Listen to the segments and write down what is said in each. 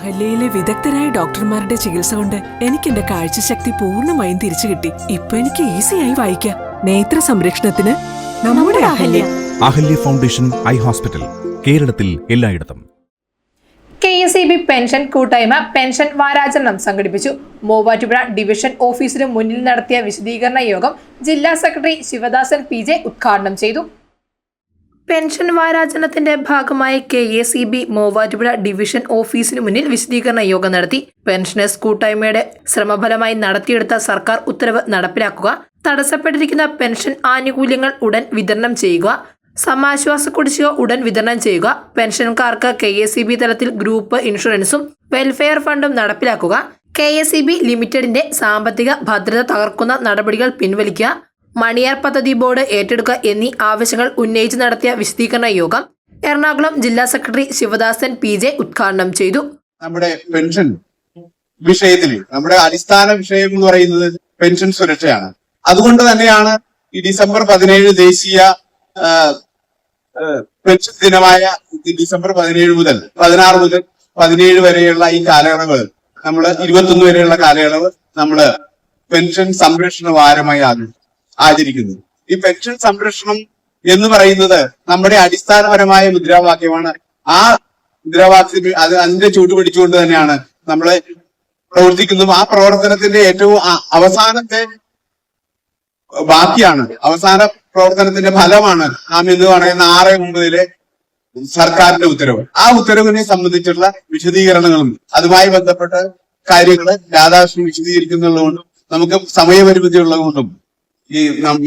അഹല്യയിലെ വിദഗ്ധരായ ഡോക്ടർമാരുടെ ചികിത്സ കൊണ്ട് എനിക്ക് എന്റെ കാഴ്ചശക്തി പൂർണമായും തിരിച്ചു കിട്ടി. ഇപ്പൊ എനിക്ക് ഈസിയായി വായിക്കാം. നേത്ര സംരക്ഷണത്തിന് നമ്മുടെ Ahalya. Ahalya foundation eye hospital കേരളത്തിൽ എല്ലായിടത്തും. K S E B pension കൂട്ടായ്മ പെൻഷൻ വാരാചരണം സംഘടിപ്പിച്ചു. മൂവാറ്റുപുഴ ഡിവിഷൻ ഓഫീസിന് മുന്നിൽ നടത്തിയ വിശദീകരണ യോഗം ജില്ലാ സെക്രട്ടറി ശിവദാസൻ പി ജെ ഉദ്ഘാടനം ചെയ്തു. പെൻഷൻ വാരാചരണത്തിന്റെ ഭാഗമായി K A C B Muvattupuzha division ഓഫീസിന് മുന്നിൽ വിശദീകരണ യോഗം നടത്തി. പെൻഷനേഴ്സ് കൂട്ടായ്മയുടെ ശ്രമഫലമായി നടത്തിയെടുത്ത സർക്കാർ ഉത്തരവ് നടപ്പിലാക്കുക തടസ്സപ്പെട്ടിരിക്കുന്ന പെൻഷൻ ആനുകൂല്യങ്ങൾ ഉടൻ വിതരണം ചെയ്യുക സമാശ്വാസ കുടിശ്ശിക ഉടൻ വിതരണം ചെയ്യുക പെൻഷൻകാർക്ക് കെ എസ് സി ബി തലത്തിൽ ഗ്രൂപ്പ് ഇൻഷുറൻസും വെൽഫെയർ ഫണ്ടും നടപ്പിലാക്കുക കെ എസ് ഇ ബി ലിമിറ്റഡിന്റെ സാമ്പത്തിക ഭദ്രത തകർക്കുന്ന നടപടികൾ പിൻവലിക്കുക മണിയാർ പദ്ധതി ബോർഡ് ഏറ്റെടുക്കുക എന്നീ ആവശ്യങ്ങൾ ഉന്നയിച്ച് നടത്തിയ വിശദീകരണ യോഗം എറണാകുളം ജില്ലാ സെക്രട്ടറി ശിവദാസൻ പി ജെ ഉദ്ഘാടനം ചെയ്തു. നമ്മുടെ പെൻഷൻ വിഷയത്തിൽ നമ്മുടെ അടിസ്ഥാന വിഷയം എന്ന് പറയുന്നത് പെൻഷൻ സുരക്ഷയാണ്. അതുകൊണ്ട് തന്നെയാണ് ഈ ഡിസംബർ പതിനേഴ് ദേശീയ പെൻഷൻ ദിനമായ ഡിസംബർ പതിനേഴ് മുതൽ പതിനാറ് മുതൽ പതിനേഴ് വരെയുള്ള ഈ കാലയളവ് നമ്മൾ ഇരുപത്തൊന്ന് വരെയുള്ള കാലയളവ് നമ്മൾ പെൻഷൻ സംരക്ഷണ വാരമായി ആചരി- ആചരിക്കുന്നു. ഈ പെൻഷൻ സംരക്ഷണം എന്ന് പറയുന്നത് നമ്മുടെ അടിസ്ഥാനപരമായ മുദ്രാവാക്യമാണ്. ആ മുദ്രാവാക്യത്തിൽ അത് അതിന്റെ ചൂട് പിടിച്ചുകൊണ്ട് തന്നെയാണ് നമ്മളെ പ്രവർത്തിക്കുന്നതും ആ പ്രവർത്തനത്തിന്റെ ഏറ്റവും അവസാനത്തെ ബാക്കിയാണ്. അവസാന പ്രവർത്തനത്തിന്റെ ഫലമാണ് നാം എന്ന് പറയുന്ന ആറ് ഒമ്പതിലെ സർക്കാരിന്റെ ഉത്തരവ്. ആ ഉത്തരവിനെ സംബന്ധിച്ചുള്ള വിശദീകരണങ്ങളും അതുമായി ബന്ധപ്പെട്ട കാര്യങ്ങൾ രാധാകൃഷ്ണൻ വിശദീകരിക്കുന്നുള്ളതുകൊണ്ടും നമുക്ക് സമയപരിമിതി ഉള്ളതുകൊണ്ടും ഈ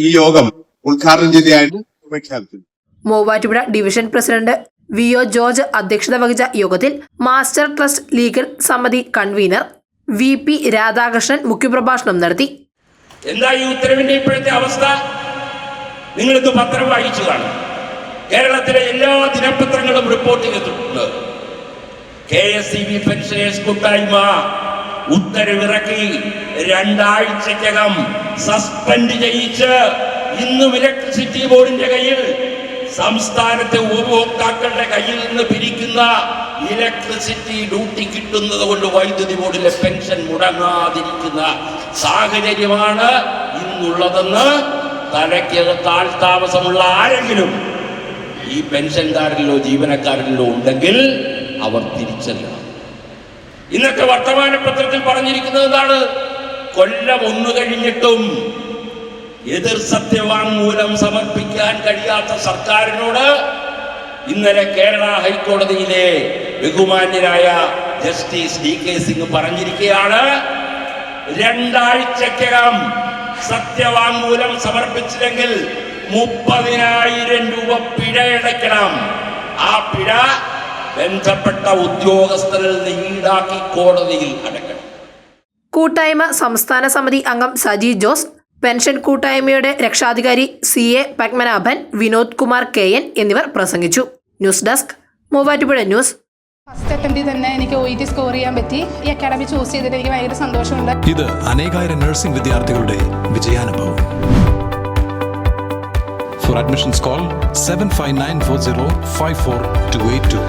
ഈ യോഗം ഉദ്ഘാടനം ചെയ്തതായിട്ട് പ്രഖ്യാപിക്കുന്നു. Muvattupuzha division president V O George അധ്യക്ഷത വഹിച്ച യോഗത്തിൽ മാസ്റ്റർ ട്രസ്റ്റ് ലീഗൽ സമിതി കൺവീനർ വി പി രാധാകൃഷ്ണൻ മുഖ്യപ്രഭാഷണം നടത്തി. എന്താ ഈ ഉത്തരവിന്റെ ഇപ്പോഴത്തെ അവസ്ഥ? നിങ്ങൾക്ക് പത്രം വായിച്ചു കാണും കേരളത്തിലെ എല്ലാ ദിനപത്രങ്ങളും റിപ്പോർട്ട് ചെയ്തിട്ടുണ്ട് K S E B pensioners കൂട്ടായ്മ ഉത്തരവിറക്കി രണ്ടാഴ്ചക്കകം സസ്പെൻഡ് ചെയ്യിച്ച് ഇന്നും ഇലക്ട്രിസിറ്റി ബോർഡിന്റെ കയ്യിൽ സംസ്ഥാനത്തെ ഉപഭോക്താക്കളുടെ കയ്യിൽ നിന്ന് പിരിക്കുന്ന ഇലക്ട്രിസിറ്റി ഡ്യൂട്ടി കിട്ടുന്നത് കൊണ്ട് വൈദ്യുതി ബോർഡിലെ പെൻഷൻ മുടങ്ങാതിരിക്കുന്ന സാഹചര്യമാണ് ഇന്നുള്ളതെന്ന് തലയ്ക്ക് താഴ്ത്താമസമുള്ള ആരെങ്കിലും ഈ പെൻഷൻകാരിലോ ജീവനക്കാരിലോ ഉണ്ടെങ്കിൽ അവർ തിരിച്ചറിയണം. ഇന്നത്തെ വർത്തമാന പത്രത്തിൽ പറഞ്ഞിരിക്കുന്നത് എന്താണ്? കൊല്ലം ഒന്നു കഴിഞ്ഞിട്ടും എതിർ സത്യവാങ്മൂലം സമർപ്പിക്കാൻ കഴിയാത്ത സർക്കാരിനോട് ഇന്നലെ കേരള ഹൈക്കോടതിയിലെ ബഹുമാന്യരായ ജസ്റ്റിസ് ഡി കെ സിംഗ് പറഞ്ഞിരിക്കുകയാണ് രണ്ടാഴ്ചക്കകം സത്യവാങ്മൂലം സമർപ്പിച്ചില്ലെങ്കിൽ മുപ്പതിനായിരം രൂപ പിഴ അടയ്ക്കണം. ആ പിഴ ബന്ധപ്പെട്ട ഉദ്യോഗസ്ഥരിൽ നിന്ന് ഈടാക്കി കോടതിയിൽ അടക്കണം കൂട്ടായ്മ സംസ്ഥാന സമിതി അംഗം സജി ജോസ് പെൻഷൻ കൂട്ടായ്മയുടെ രക്ഷാധികാരി C A Padmanabhan Vinod Kumar K N എന്നിവർ പ്രസംഗിച്ചു. News desk Muvattupuzha news. First അറ്റംപ്റ്റിൽ തന്നെ എനിക്ക് ഒ ടി സ്കോർ ചെയ്യാൻ പറ്റി. ഈ അക്കാഡമി ചൂസ് ചെയ്തിട്ട് എനിക്ക് ഭയങ്കര സന്തോഷമുണ്ട്. ഇത് അനേകായിരം നഴ്സിംഗ് വിദ്യാർത്ഥികളുടെ വിജയാനുഭവം. For admissions call seven five nine four zero five four two eight two